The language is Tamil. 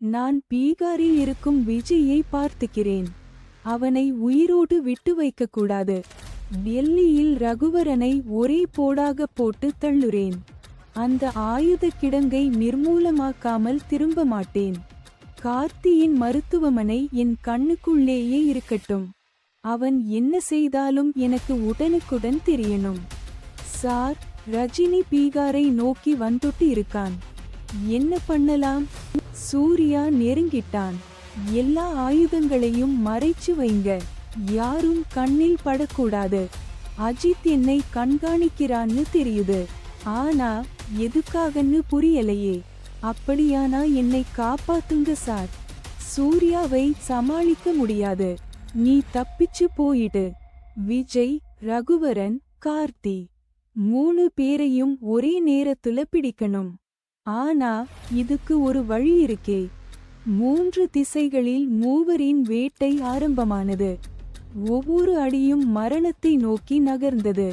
நான் பீகாரில் இருக்கும் விஜயை பார்த்துக்கிறேன். அவனை உயிரோடு விட்டு வைக்கக்கூடாது. டெல்லியில் ரகுவரனை ஒரே போடாக போட்டு தள்ளுறேன். அந்த ஆயுத கிடங்கை நிர்மூலமாக்காமல் திரும்ப மாட்டேன். கார்த்தியின் மருத்துவமனை என் கண்ணுக்குள்ளேயே இருக்கட்டும். அவன் என்ன செய்தாலும் எனக்கு உடனுக்குடன் தெரியணும். சார் ரஜினி பீகாரை நோக்கி வந்துட்டு இருக்கான். என்ன பண்ணலாம்? சூர்யா நெருங்கிட்டான். எல்லா ஆயுதங்களையும் மறைச்சு வைங்க. யாரும் கண்ணில் படக்கூடாது. அஜித் என்னை கண்காணிக்கிறான்னு தெரியுது. ஆனா எதுக்காகன்னு புரியலையே. அப்படியானா என்னை காப்பாத்துங்க சார். சூர்யாவை சமாளிக்க முடியாது. நீ தப்பிச்சு போயிடு. விஜய் ரகுவரன் கார்த்தி. மூணு பேரையும் ஒரே நேரத்துல பிடிக்கணும். ஆனா இதுக்கு ஒரு வழி இருக்கே. மூன்று திசைகளில் மூவரின் வேட்டை ஆரம்பமானது. ஒவ்வொரு அடியும் மரணத்தை நோக்கி நகர்ந்தது.